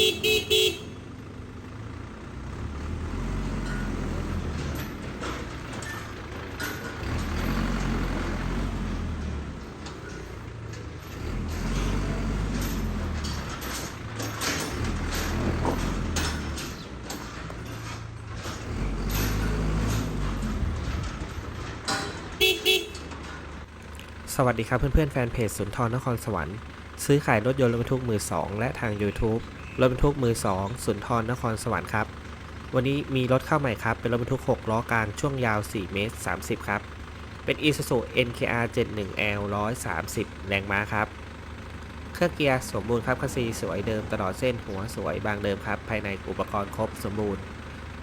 สวัสดีครับเพื่อนๆแฟนเพจสุนทรนครสวรรค์ ซื้อขายรถยนต์รถบรรทุกมือ2และทาง YouTube รถบรรทุกมือ2สุนทรนครสวรรค์ครับ วันนี้มีรถเข้าใหม่ครับ เป็นรถบรรทุก 6 ล้อกลางช่วงยาว 4 เมตร 30 ครับ เป็น Isuzu NKR 71L 130 แรงม้าครับ เครื่องเกียร์สมบูรณ์ครับคัสซีสวยเดิมตลอดเส้นหัวสวยบางเดิมครับ ภายในอุปกรณ์ครบสมบูรณ์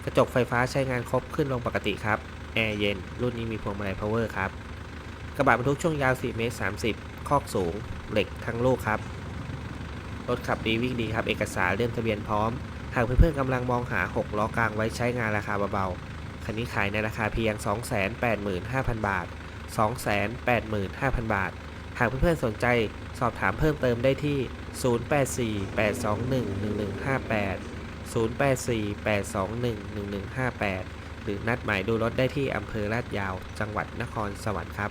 กระจกไฟฟ้าใช้งานครบขึ้นลงปกติครับแอร์เย็น รุ่นนี้มีพวงมาลัย power ครับ กระบะบรรทุกช่วงยาว 4 เมตร 30 คอกสูง เหล็กทั้งลูกครับ รถขับดีวิ่งดีครับ เอกสารเลื่อนทะเบียนพร้อม หากเพื่อนๆกำลังมองหา 6 ล้อกลางไว้ใช้งานราคาเบาๆ คันนี้ขายในราคาเพียง 285,000 บาท 285,000 บาท หากเพื่อนๆสนใจสอบถามเพิ่มเติมได้ที่ 0848211158 0848211158 หรือนัดหมายดูรถได้ที่อำเภอลาดยาว จังหวัดนครสวรรค์ครับ